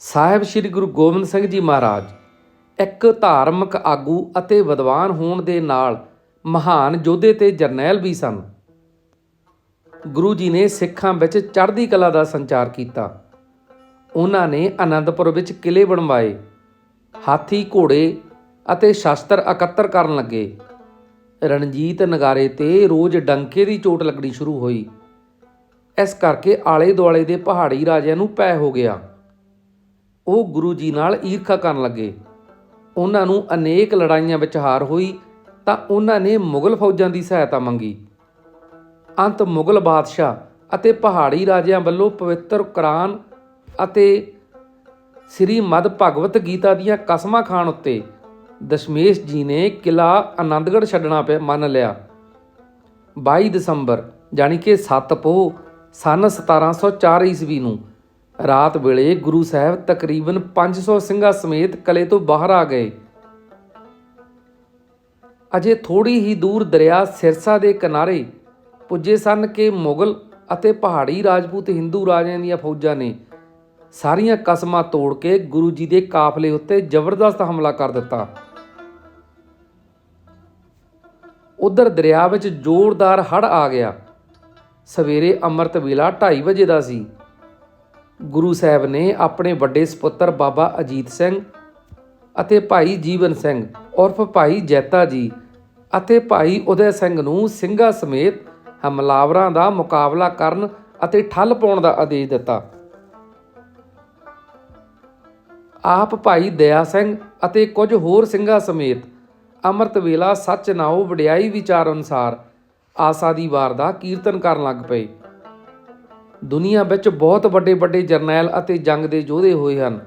ਸਾਹਿਬ ਸ੍ਰੀ ਗੁਰੂ ਗੋਬਿੰਦ ਸਿੰਘ ਜੀ ਮਹਾਰਾਜ ਇੱਕ ਧਾਰਮਿਕ ਆਗੂ ਅਤੇ ਵਿਦਵਾਨ ਹੋਣ ਦੇ ਨਾਲ ਮਹਾਨ ਯੋਧੇ ਤੇ ਜਰਨੈਲ ਵੀ ਸਨ। ਗੁਰੂ ਜੀ ਨੇ ਸਿੱਖਾਂ ਵਿੱਚ ਚੜ੍ਹਦੀ ਕਲਾ ਦਾ ਸੰਚਾਰ ਕੀਤਾ। ਉਹਨਾਂ ਨੇ ਆਨੰਦਪੁਰ ਵਿੱਚ ਕਿਲੇ ਬਣਵਾਏ, ਹਾਥੀ ਘੋੜੇ ਅਤੇ ਸ਼ਸਤਰ ਇਕੱਤਰ ਕਰਨ ਲੱਗੇ। ਰਣਜੀਤ ਨਗਾਰੇ ਤੇ ਰੋਜ਼ ਡੰਕੇ ਦੀ ਚੋਟ ਲੱਗਣੀ ਸ਼ੁਰੂ ਹੋਈ। ਇਸ ਕਰਕੇ ਆਲੇ ਦੁਆਲੇ ਦੇ ਪਹਾੜੀ ਰਾਜਿਆਂ ਨੂੰ ਪੈ ਹੋ ਗਿਆ। ਉਹ ਗੁਰੂ ਜੀ ਨਾਲ ਈਰਖਾ ਕਰਨ ਲੱਗੇ। ਉਹਨਾਂ ਨੂੰ ਅਨੇਕ ਲੜਾਈਆਂ ਵਿੱਚ ਹਾਰ ਹੋਈ, ਤਾਂ ਉਹਨਾਂ ਨੇ ਮੁਗਲ ਫੌਜਾਂ ਦੀ ਸਹਾਇਤਾ ਮੰਗੀ। ਅੰਤ ਮੁਗਲ ਬਾਦਸ਼ਾਹ ਅਤੇ ਪਹਾੜੀ ਰਾਜਿਆਂ ਵੱਲੋਂ ਪਵਿੱਤਰ ਕੁਰਾਨ ਅਤੇ ਸ੍ਰੀ ਮਦ ਭਗਵਤ ਗੀਤਾ ਦੀਆਂ ਕਸਮਾਂ ਖਾਣ ਉੱਤੇ ਦਸ਼ਮੇਸ਼ ਜੀ ਨੇ ਕਿਲਾ ਆਨੰਦਗੜ੍ਹ ਛੱਡਣਾ ਪਿਆ, ਮੰਨ ਲਿਆ। 22 ਦਸੰਬਰ ਜਾਣੀ ਕਿ 7 ਪੋਹ, ਸਨ 1704 ਈਸਵੀ ਨੂੰ ਰਾਤ ਵੇਲੇ ਗੁਰੂ ਸਾਹਿਬ ਤਕਰੀਬਨ 500 ਸਿੰਘਾਂ ਸਮੇਤ ਕਲੇ ਤੋਂ ਬਾਹਰ ਆ ਗਏ। ਅਜੇ ਥੋੜੀ ਹੀ ਦੂਰ ਦਰਿਆ ਸਿਰਸਾ ਦੇ ਕਿਨਾਰੇ ਪੁੱਜੇ ਸਨ ਕਿ ਮੁਗਲ ਅਤੇ ਪਹਾੜੀ ਰਾਜਪੂਤ ਹਿੰਦੂ ਰਾਜਿਆਂ ਦੀਆਂ ਫੌਜਾਂ ਨੇ ਸਾਰੀਆਂ ਕਸਮਾਂ ਤੋੜ ਕੇ ਗੁਰੂ ਜੀ ਦੇ ਕਾਫਲੇ ਉੱਤੇ ਜ਼ਬਰਦਸਤ ਹਮਲਾ ਕਰ ਦਿੱਤਾ। ਉਧਰ ਦਰਿਆ ਵਿੱਚ ਜ਼ੋਰਦਾਰ ਹੜ੍ਹ ਆ ਗਿਆ। ਸਵੇਰੇ ਅੰਮ੍ਰਿਤ ਵੇਲਾ 2:30 ਵਜੇ ਦਾ ਸੀ। ਗੁਰੂ ਸਾਹਿਬ ਨੇ ਆਪਣੇ ਵੱਡੇ ਸੁਪੁੱਤਰ ਬਾਬਾ ਅਜੀਤ ਸਿੰਘ ਅਤੇ ਭਾਈ ਜੀਵਨ ਸਿੰਘ, ਉਰਫ ਭਾਈ ਜੈਤਾ ਜੀ ਅਤੇ ਭਾਈ ਉਦੈ ਸਿੰਘ ਨੂੰ ਸਿੰਘਾਂ ਸਮੇਤ ਹਮਲਾਵਰਾਂ ਦਾ ਮੁਕਾਬਲਾ ਕਰਨ ਅਤੇ ਠੱਲ ਪਾਉਣ ਦਾ ਆਦੇਸ਼ ਦਿੱਤਾ। ਆਪ ਭਾਈ ਦਇਆ ਸਿੰਘ ਅਤੇ ਕੁਝ ਹੋਰ ਸਿੰਘਾਂ ਸਮੇਤ ਅੰਮ੍ਰਿਤ ਵੇਲਾ ਸੱਚ ਨਾਉ ਵਡਿਆਈ ਵਿਚਾਰ ਅਨੁਸਾਰ ਆਸਾ ਦੀ ਵਾਰ ਦਾ ਕੀਰਤਨ ਕਰਨ ਲੱਗ ਪਏ। ਦੁਨੀਆ ਵਿੱਚ ਬਹੁਤ ਵੱਡੇ ਵੱਡੇ ਜਰਨੈਲ ਅਤੇ ਜੰਗ ਦੇ ਯੋਧੇ ਹੋਏ ਹਨ।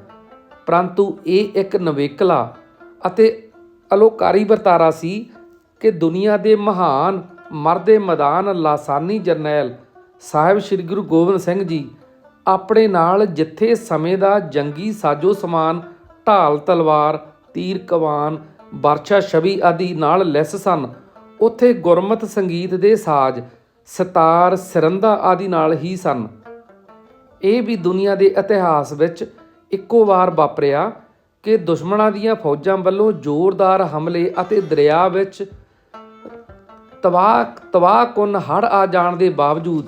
ਪਰੰਤੂ ਇਹ ਇੱਕ ਨਵੇਕਲਾ ਅਤੇ ਅਲੋਕਾਰੀ ਵਰਤਾਰਾ ਸੀ ਕਿ ਦੁਨੀਆ ਦੇ ਮਹਾਨ ਮਰਦੇ ਮੈਦਾਨ ਲਾਸਾਨੀ ਜਰਨੈਲ ਸਾਹਿਬ ਸ੍ਰੀ ਗੁਰੂ ਗੋਬਿੰਦ ਸਿੰਘ ਜੀ ਆਪਣੇ ਨਾਲ ਜਿੱਥੇ ਸਮੇਂ ਦਾ ਜੰਗੀ ਸਾਜੋ ਸਮਾਨ, ਢਾਲ, ਤਲਵਾਰ, ਤੀਰ, ਕਵਾਨ, ਵਰਛਾ, ਛਵੀ ਆਦਿ ਨਾਲ ਲੈਸ ਸਨ, ਉੱਥੇ ਗੁਰਮਤ ਸੰਗੀਤ ਦੇ ਸਾਜ਼ ਸਤਾਰ, ਸਰੰਦਾ ਆਦਿ ਨਾਲ ਹੀ ਸਨ। ਇਹ ਵੀ ਦੁਨੀਆ ਦੇ ਇਤਿਹਾਸ ਵਿੱਚ ਇੱਕੋ ਵਾਰ ਵਾਪਰਿਆ ਕਿ ਦੁਸ਼ਮਣਾਂ ਦੀਆਂ ਫੌਜਾਂ ਵੱਲੋਂ ਜ਼ੋਰਦਾਰ ਹਮਲੇ ਅਤੇ ਦਰਿਆ ਵਿੱਚ ਤਬਾਹ ਤਬਾਹ ਕੁਨ ਹੜ ਆ ਜਾਣ ਦੇ ਬਾਵਜੂਦ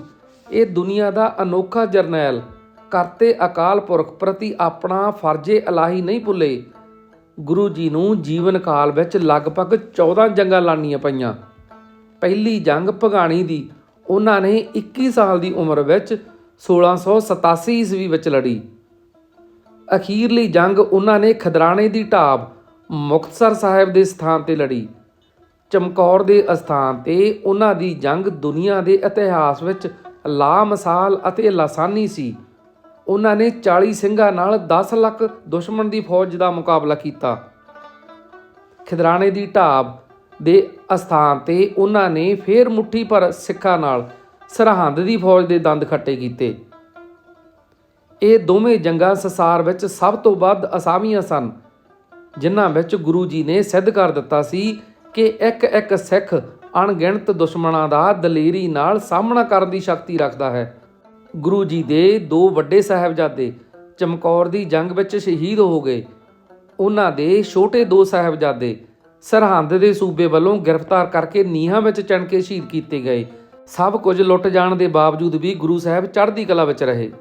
ਇਹ ਦੁਨੀਆ ਦਾ ਅਨੋਖਾ ਜਰਨੈਲ, ਕਰਤੇ ਅਕਾਲ ਪੁਰਖ ਪ੍ਰਤੀ ਆਪਣਾ ਫਰਜ਼ੇ ਇਲਾਹੀ ਨਹੀਂ ਭੁੱਲੇ, ਗੁਰੂ ਜੀ ਨੂੰ ਜੀਵਨ ਕਾਲ ਵਿੱਚ ਲਗਭਗ 14 ਜੰਗਾਂ ਲੜਨੀਆਂ ਪਈਆਂ। ਪਹਿਲੀ ਜੰਗ ਭਗਾਣੀ ਦੀ ਉਹਨਾਂ ਨੇ 21 ਸਾਲ ਦੀ ਉਮਰ ਵਿੱਚ 1687 ਈਸਵੀ ਵਿੱਚ ਲੜੀ। ਅਖੀਰਲੀ ਜੰਗ ਉਹਨਾਂ ਨੇ ਖਦਰਾਣੇ ਦੀ ਢਾਬ ਮੁਕਤਸਰ ਸਾਹਿਬ ਦੇ ਸਥਾਨ ਤੇ ਲੜੀ। ਚਮਕੌਰ ਦੇ ਅਸਥਾਨ ਤੇ ਉਹਨਾਂ ਦੀ ਜੰਗ ਦੁਨੀਆ ਦੇ ਇਤਿਹਾਸ ਵਿੱਚ ਲਾਮਿਸਾਲ ਅਤੇ ਲਾਸਾਨੀ ਸੀ। ਉਹਨਾਂ ਨੇ 40 ਸਿੰਘਾਂ ਨਾਲ 10 ਲੱਖ ਦੁਸ਼ਮਣ ਦੀ ਫੌਜ ਦਾ ਮੁਕਾਬਲਾ ਕੀਤਾ। ਖਿਦਰਾਣੇ ਦੀ ਢਾਬ ਦੇ ਅਸਥਾਨ ਤੇ ਉਹਨਾਂ ਨੇ ਫੇਰ ਮੁੱਠੀ ਪਰ ਸਿੱਖਾਂ ਨਾਲ ਸਰਹੰਦ ਦੀ ਫੌਜ ਦੇ ਦੰਦ ਖੱਟੇ ਕੀਤੇ। ਇਹ ਦੋਵੇਂ ਜੰਗਾਂ ਸੰਸਾਰ ਵਿੱਚ ਸਭ ਤੋਂ ਵੱਧ ਅਸਾਮੀਆਂ ਸਨ, ਜਿਨ੍ਹਾਂ ਵਿੱਚ ਗੁਰੂ ਜੀ ਨੇ ਸਿੱਧ ਕਰ ਦਿੱਤਾ ਸੀ ਕਿ ਇੱਕ ਇੱਕ ਸਿੱਖ ਅਣਗਿਣਤ ਦੁਸ਼ਮਣਾਂ ਦਾ ਦਲੇਰੀ ਨਾਲ ਸਾਹਮਣਾ ਕਰਨ ਦੀ ਸ਼ਕਤੀ ਰੱਖਦਾ ਹੈ। ਗੁਰੂ ਜੀ ਦੇ ਦੋ ਵੱਡੇ ਸਾਹਿਬਜ਼ਾਦੇ ਚਮਕੌਰ ਦੀ ਜੰਗ ਵਿੱਚ ਸ਼ਹੀਦ ਹੋ ਗਏ। ਉਹਨਾਂ ਦੇ ਛੋਟੇ ਦੋ ਸਾਹਿਬਜ਼ਾਦੇ ਸਰਹੰਦ ਦੇ ਸੂਬੇ ਵੱਲੋਂ ਗ੍ਰਿਫਤਾਰ ਕਰਕੇ ਨੀਹਾਂ ਵਿੱਚ ਚਣ ਕੇ ਸ਼ਹੀਦ ਕੀਤੇ ਗਏ। ਸਭ ਕੁਝ ਲੁੱਟ ਜਾਣ ਦੇ ਬਾਵਜੂਦ ਵੀ ਗੁਰੂ ਸਾਹਿਬ ਚੜ੍ਹਦੀ ਕਲਾ ਵਿੱਚ ਰਹੇ।